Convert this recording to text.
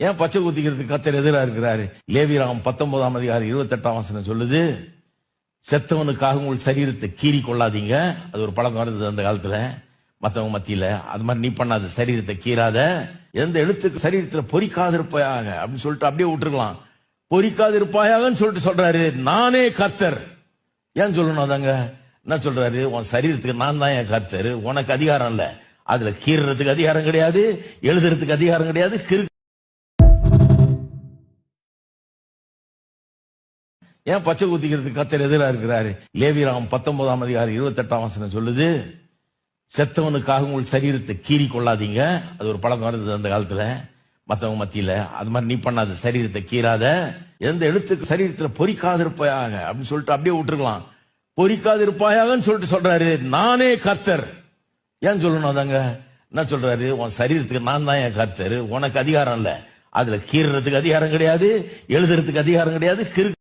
ஏன் பச்சை குத்திக்கிறதுக்கு கத்தர் எதிராக இருக்கிறாரு? லேவிராம் பத்தொன்பதாம் அதிகாரி இருபத்தெட்டாம் வசனம் சொல்லுது செத்தவனுக்காக உங்கள் சரீரத்தை கீறி கொள்ளாதீங்க. அது ஒரு பழக்கம் இருந்தது அந்த காலத்துல. மத்தவங்க மத்தியில அது மாதிரி நீ பண்ணாத சரீரத்தை கீறாத. எந்த எழுத்துக்கு சரீரத்துல பொறிக்காது இருப்பாயாக அப்படின்னு சொல்லிட்டு அப்படியே விட்டுருக்கலாம். பொறிக்காது இருப்பாயாகன்னு சொல்லிட்டு சொல்றாரு நானே கத்தர் ஏன் சொல்லணும் அதாங்க? என்ன சொல்றாரு? உன் சரீரத்துக்கு நான் தான் என் கத்தர் உனக்கு அதிகாரம் இல்ல. அதுல கீறுறதுக்கு அதிகாரம் கிடையாது எழுதுறதுக்கு அதிகாரம் கிடையாது ஏன் பச்சை குத்திக்கிறதுக்கு கத்தர் எதிராக இருக்கிறாரு? லேவிராம் பத்தொன்பதாம் அதிகாரம் இருபத்தெட்டாம் வசனம் சொல்லுது செத்தவனுக்காக உங்கள் சரீரத்தை கீறி கொள்ளாதீங்க. அது ஒரு பழக்கம் இருந்தது அந்த காலத்துல மத்தவங்க மத்தியில. அது மாதிரி நீ பண்ணாத சரீரத்தை கீறாத. எந்த எழுத்துக்கு சரீரத்துல பொறிக்காது இருப்பாயாக? அப்படின்னு சொல்லிட்டு அப்படியே விட்டுருக்கலாம். பொறிக்காது இருப்பாயாகன்னு சொல்லிட்டு சொல்றாரு நானே கர்த்தர். ஏன் சொல்லணும் அதாங்க? என்ன சொல்றாரு? உன் சரீரத்துக்கு நான் தான் என் கர்த்தர். உனக்கு அதிகாரம் இல்ல. அதுல கீறுறதுக்கு அதிகாரம் கிடையாது எழுதுறதுக்கு அதிகாரம் கிடையாது கிறு